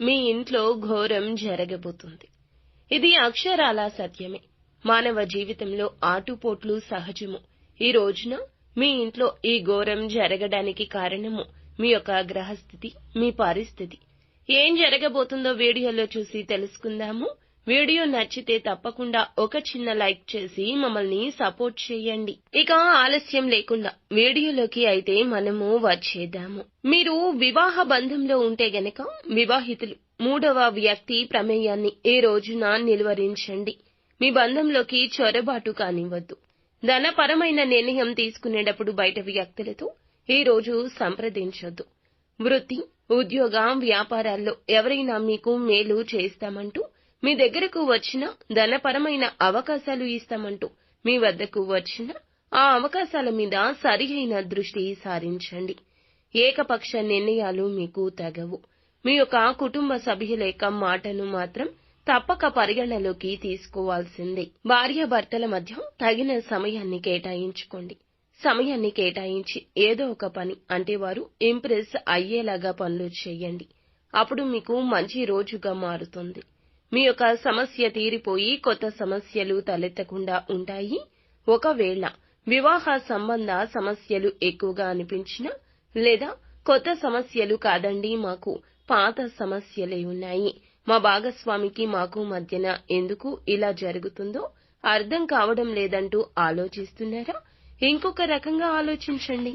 మీ ఇంట్లో ఘోరం జరగబోతుంది. ఇది అక్షరాల సత్యమే. మానవ జీవితంలో ఆటుపోట్లు సహజము. ఈ రోజున మీ ఇంట్లో ఈ ఘోరం జరగడానికి కారణము మీ యొక్క గ్రహస్థితి మీ పరిస్థితి. ఏం జరగబోతుందో వీడియోలో చూసి తెలుసుకుందాము. వీడియో నచ్చితే తప్పకుండా ఒక చిన్న లైక్ చేసి మమ్మల్ని సపోర్ట్ చేయండి. ఇక ఆలస్యం లేకుండా వీడియోలోకి అయితే మనము వచ్చేద్దాము. మీరు వివాహ బంధంలో ఉంటే గనక వివాహితులు మూడవ వ్యక్తి ప్రమేయాన్ని ఈ రోజున నిలువరించండి. మీ బంధంలోకి చొరబాటు కానివ్వద్దు. ధనపరమైన నిర్ణయం తీసుకునేటప్పుడు బయట వ్యక్తులతో ఈ రోజు సంప్రదించొద్దు. వృత్తి ఉద్యోగ వ్యాపారాల్లో ఎవరైనా మీకు మేలు చేస్తామంటూ మీ దగ్గరకు వచ్చిన ధనపరమైన అవకాశాలు ఇస్తామంటూ మీ వద్దకు వచ్చిన ఆ అవకాశాల మీద సరియైన దృష్టి సారించండి. ఏకపక్ష నిర్ణయాలు మీకు తగవు. మీ యొక్క కుటుంబ సభ్యుల యొక్క మాటను మాత్రం తప్పక పరిగణలోకి తీసుకోవాల్సిందే. భార్యాభర్తల మధ్య తగిన సమయాన్ని కేటాయించుకోండి. సమయాన్ని కేటాయించి ఏదో ఒక పని అంటే వారు ఇంప్రెస్ అయ్యేలాగా పనులు చేయండి. అప్పుడు మీకు మంచి రోజుగా మారుతుంది. మీ యొక్క సమస్య తీరిపోయి కొత్త సమస్యలు తలెత్తకుండా ఉంటాయి. ఒకవేళ వివాహ సంబంధ సమస్యలు ఎక్కువగా అనిపించినా లేదా కొత్త సమస్యలు కాదండి మాకు పాత సమస్యలే ఉన్నాయి. మా భాగస్వామికి మాకు మధ్యన ఎందుకు ఇలా జరుగుతుందో అర్థం కావడం లేదంటూ ఆలోచిస్తున్నారా? ఇంకొక రకంగా ఆలోచించండి.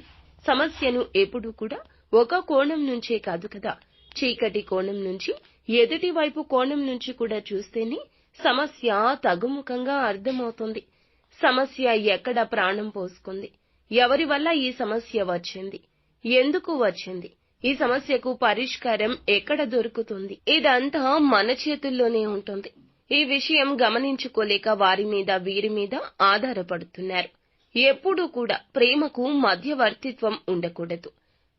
సమస్యను ఎప్పుడూ కూడా ఒక కోణం నుంచే కాదు కదా. చీకటి కోణం నుంచి ఎదుటి వైపు కోణం నుంచి కూడా చూస్తేనే సమస్య తగుముఖంగా అర్థమవుతుంది. సమస్య ఎక్కడ ప్రాణం పోసుకుంది? ఎవరి వల్ల ఈ సమస్య వచ్చింది? ఎందుకు వచ్చింది? ఈ సమస్యకు పరిష్కారం ఎక్కడ దొరుకుతుంది? ఇదంతా మన చేతుల్లోనే ఉంటుంది. ఈ విషయం గమనించుకోలేక వారి మీద వీరి మీద ఆధారపడుతున్నారు. ఎప్పుడూ కూడా ప్రేమకు మధ్యవర్తిత్వం ఉండకూడదు.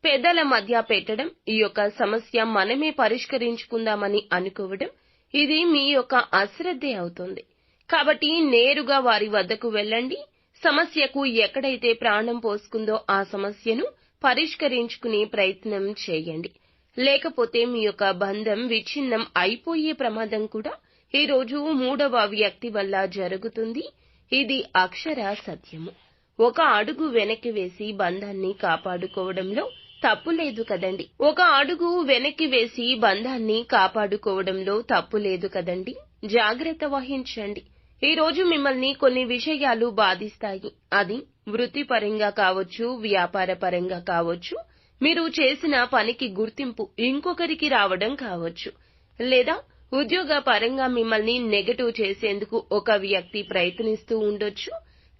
పెద్దల మధ్య పెట్టడం ఈ యొక్క సమస్య మనమే పరిష్కరించుకుందామని అనుకోవడం ఇది మీ యొక్క అశ్రద్ధే అవుతుంది. కాబట్టి నేరుగా వారి వద్దకు వెళ్ళండి. సమస్యకు ఎక్కడైతే ప్రాణం పోసుకుందో ఆ సమస్యను పరిష్కరించుకునే ప్రయత్నం చేయండి. లేకపోతే మీ యొక్క బంధం విచ్ఛిన్నం అయిపోయే ప్రమాదం కూడా ఈ రోజు మూడవ వ్యక్తి వల్ల జరుగుతుంది. ఇది అక్షర సత్యము. ఒక అడుగు వెనక్కి వేసి బంధాన్ని కాపాడుకోవడంలో తప్పు లేదు కదండి. ఒక అడుగు వెనక్కి వేసి బంధాన్ని కాపాడుకోవడంలో తప్పు లేదు కదండి. జాగ్రత్త వహించండి. ఈ రోజు మిమ్మల్ని కొన్ని విషయాలు బాధిస్తాయి. అది వృత్తిపరంగా కావచ్చు వ్యాపార పరంగా కావచ్చు మీరు చేసిన పనికి గుర్తింపు ఇంకొకరికి రావడం కావచ్చు. లేదా ఉద్యోగ పరంగా మిమ్మల్ని నెగటివ్ చేసేందుకు ఒక వ్యక్తి ప్రయత్నిస్తూ ఉండొచ్చు.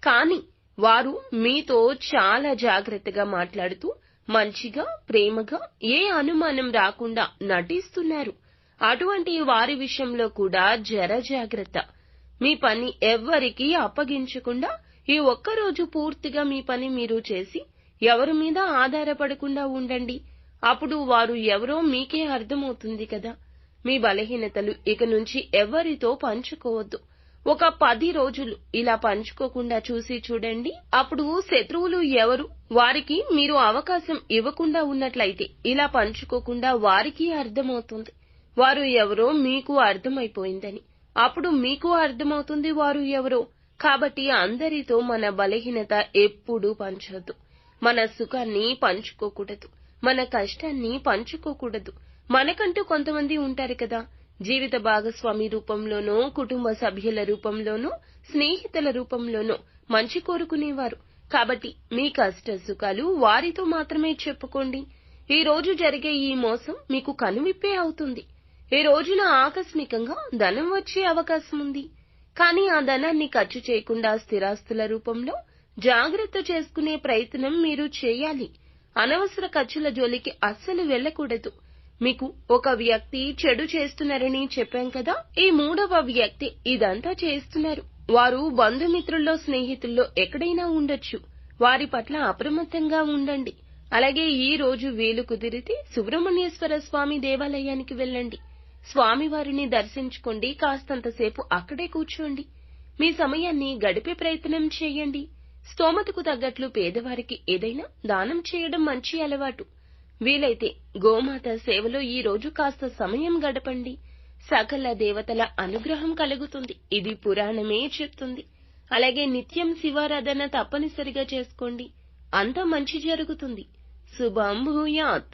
కానీ వారు మీతో చాలా జాగ్రత్తగా మాట్లాడుతూ మంచిగా ప్రేమగా ఏ అనుమానం రాకుండా నటిస్తున్నారు. అటువంటి వారి విషయంలో కూడా జర జాగ్రత్త. మీ పని ఎవ్వరికీ అప్పగించకుండా ఈ ఒక్కరోజు పూర్తిగా మీ పని మీరు చేసి ఎవరి మీద ఆధారపడకుండా ఉండండి. అప్పుడు వారు ఎవరో మీకే అర్థమవుతుంది కదా. మీ బలహీనతలు ఇక నుంచి ఎవరితో పంచుకోవద్దు. ఒక పది రోజులు ఇలా పంచుకోకుండా చూసి చూడండి. అప్పుడు శత్రువులు ఎవరు? వారికి మీరు అవకాశం ఇవ్వకుండా ఉన్నట్లయితే ఇలా పంచుకోకుండా వారికి అర్థమవుతుంది. వారు ఎవరో మీకు అర్థమైపోయిందని. అప్పుడు మీకు అర్థమవుతుంది వారు ఎవరో. కాబట్టి అందరితో మన బలహీనత ఎప్పుడూ పంచొద్దు. మన సుఖాన్ని పంచుకోకూడదు. మన కష్టాన్ని పంచుకోకూడదు. మనకంటూ కొంతమంది ఉంటారు కదా. జీవిత భాగస్వామి రూపంలోనో కుటుంబ సభ్యుల రూపంలోనో స్నేహితుల రూపంలోనో మంచి కోరుకునేవారు. కాబట్టి మీ కష్ట సుఖాలు వారితో మాత్రమే చెప్పుకోండి. ఈ రోజు జరిగే ఈ మోసం మీకు కనువిప్పే అవుతుంది. ఈ రోజున ఆకస్మికంగా ధనం వచ్చే అవకాశం ఉంది. కానీ ఆ ధనాన్ని ఖర్చు చేయకుండా స్థిరాస్తుల రూపంలో జాగ్రత్త చేసుకునే ప్రయత్నం మీరు చేయాలి. అనవసర ఖర్చుల జోలికి అస్సలు వెళ్ళకూడదు. మీకు ఒక వ్యక్తి చెడు చేస్తున్నారని చెప్పాం కదా? ఈ మూడవ వ్యక్తి ఇదంతా చేస్తున్నారు. వారు బంధుమిత్రుల్లో స్నేహితుల్లో ఎక్కడైనా ఉండొచ్చు. వారి పట్ల అప్రమత్తంగా ఉండండి. అలాగే ఈ రోజు వీలు కుదిరితే సుబ్రహ్మణ్యేశ్వర స్వామి దేవాలయానికి వెళ్ళండి. స్వామివారిని దర్శించుకోండి. కాస్తంతసేపు అక్కడే కూర్చోండి. మీ సమయాన్ని గడిపే ప్రయత్నం చేయండి. స్తోమతకు తగ్గట్లు పేదవారికి ఏదైనా దానం చేయడం మంచి అలవాటు. వీలైతే గోమాత సేవలో ఈ రోజు కాస్త సమయం గడపండి. సకల దేవతల అనుగ్రహం కలుగుతుంది. ఇది పురాణమే చెప్తుంది. అలాగే నిత్యం శివారాధన తప్పనిసరిగా చేసుకోండి. అంత మంచి జరుగుతుంది. శుభం భూయాత్.